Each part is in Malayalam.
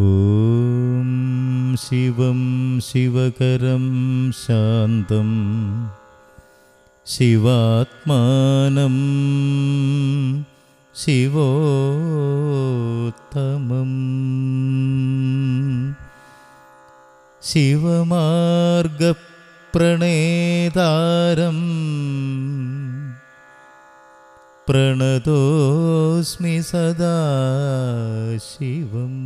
ॐ शिवं शिवकरं शान्तं शिवात्मानं शिवोत्तमम् शिवमार्गप्रणेतारम् प्रणतोऽस्मि सदा शिवम्।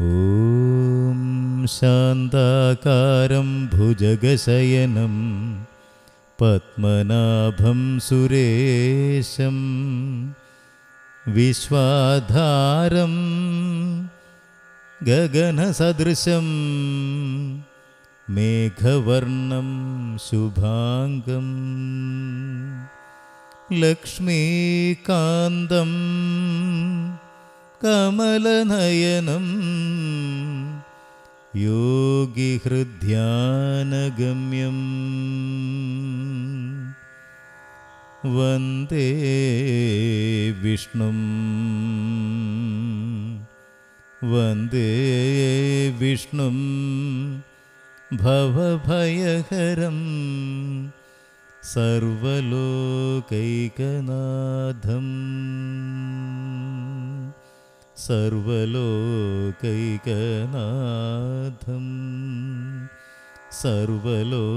ॐ शान्ताकारं भुजगशयनं पद्मनाभं सुरेशं विश्वाधारं गगनसदृशं मेघवर्णं शुभाङ्गं लक्ष्मीकान्तं कमलनयनं योगिहृद्यानगम्यम् वन्दे विष्णुं। वन्दे विष्णुं भवभयहरं सर्वलोकैकनाथम्। सर्वलोकैकनाथं सर्वलोकैकनाथम्।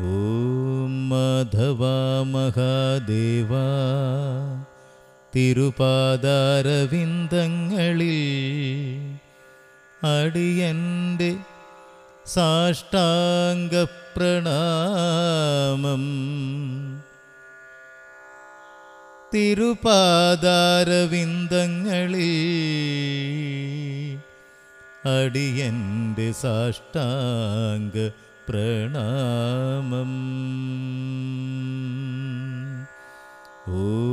ॐ माधवा महादेवा തിരുപാദാരവിന്ദങ്ങളിൽ അടിയന്റെ സാഷ്ടാംഗപ്രണാമം. തിരുപാദാരവിന്ദങ്ങളിൽ അടിയന്റെ സാഷ്ടാംഗ പ്രണാമം ॐ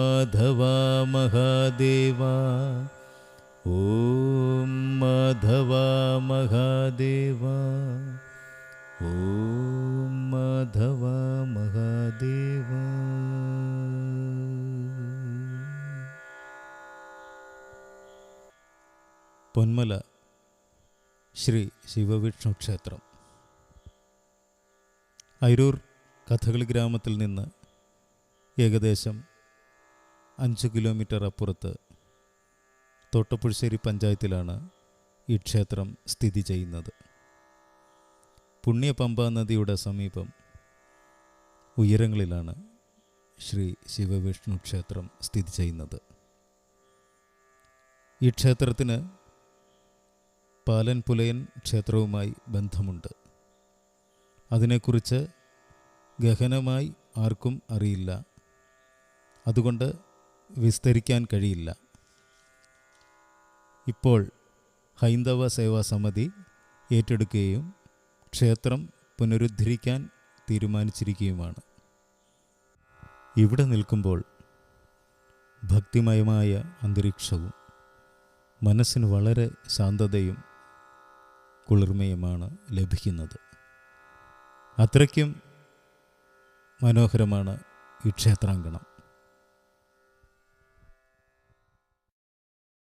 माधवा महादेवा ॐ माधवा महादेवा ॐ माधवा महादेवा പൊന്മല ശ്രീ ശിവവിഷ്ണു ക്ഷേത്രം അരൂർ കഥകളി ഗ്രാമത്തിൽ നിന്ന് ഏകദേശം അഞ്ച് കിലോമീറ്റർ അപ്പുറത്ത് തോട്ടപ്പുഴശ്ശേരി പഞ്ചായത്തിലാണ് ഈ ക്ഷേത്രം സ്ഥിതി ചെയ്യുന്നത്. പുണ്യപമ്പ നദിയുടെ സമീപം ഉയരങ്ങളിലാണ് ശ്രീ ശിവവിഷ്ണു ക്ഷേത്രം സ്ഥിതി ചെയ്യുന്നത്. ഈ ക്ഷേത്രത്തിന് പാലൻ പുലയൻ ക്ഷേത്രവുമായി ബന്ധമുണ്ട്. അതിനെക്കുറിച്ച് ഗഹനമായി ആർക്കും അറിയില്ല. അതുകൊണ്ട് വിസ്തരിക്കാൻ കഴിയില്ല. ഇപ്പോൾ ഹൈന്ദവ സേവാ സമിതി ഏറ്റെടുക്കുകയും ക്ഷേത്രം പുനരുദ്ധരിക്കാൻ തീരുമാനിച്ചിരിക്കുകയുമാണ്. ഇവിടെ നിൽക്കുമ്പോൾ ഭക്തിമയമായ അന്തരീക്ഷവും മനസ്സിന് വളരെ ശാന്തതയും കുളിർമയുമാണ് ലഭിക്കുന്നത്. അത്രയ്ക്കും മനോഹരമാണ് ഈ ക്ഷേത്രാങ്കണം.